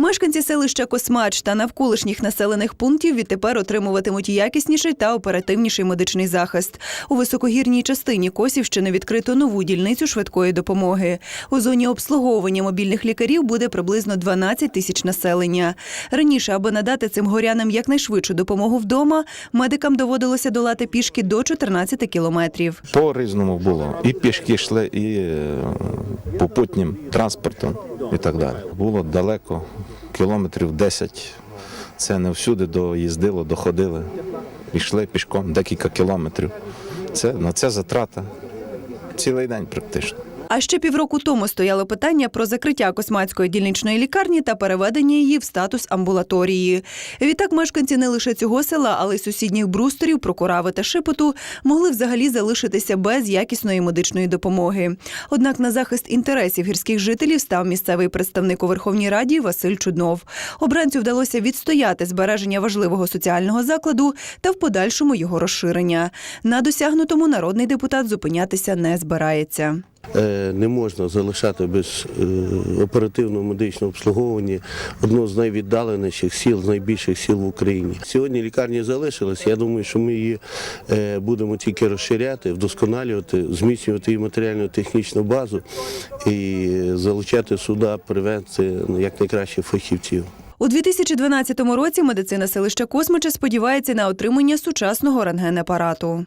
Мешканці селища Космач та навколишніх населених пунктів відтепер отримуватимуть якісніший та оперативніший медичний захист. У високогірній частині Косівщини відкрито нову дільницю швидкої допомоги. У зоні обслуговування мобільних лікарів буде приблизно 12 тисяч населення. Раніше, аби надати цим горянам якнайшвидшу допомогу вдома, медикам доводилося долати пішки до 14 кілометрів. По різному було. І пішки йшли, і е, попутнім транспортом, і так далі. Було далеко, кілометрів 10. Це не всюди доїздило, доходили. Йшли пішком декілька кілометрів. Це, ну, це затрата. Цілий день практично. А ще півроку тому стояло питання про закриття космацької дільничної лікарні та переведення її в статус амбулаторії. Відтак мешканці не лише цього села, але й сусідніх брустерів, Прокурави та Шепоту могли взагалі залишитися без якісної медичної допомоги. Однак на захист інтересів гірських жителів став місцевий представник у Верховній Раді Василь Чуднов. Обранцю вдалося відстояти збереження важливого соціального закладу та в подальшому його розширення. На досягнутому народний депутат зупинятися не збирається. Е, Не можна залишати без е, оперативного медичного обслуговування одного з найвіддаленіших сіл, з найбільших сіл в Україні. Сьогодні лікарня залишилась. Я думаю, що ми її е, будемо тільки розширяти, вдосконалювати, зміцнювати її матеріально-технічну базу і залучати сюди, привезти якнайкращих фахівців. У 2012 році медицина селища Космича сподівається на отримання сучасного рентген-апарату.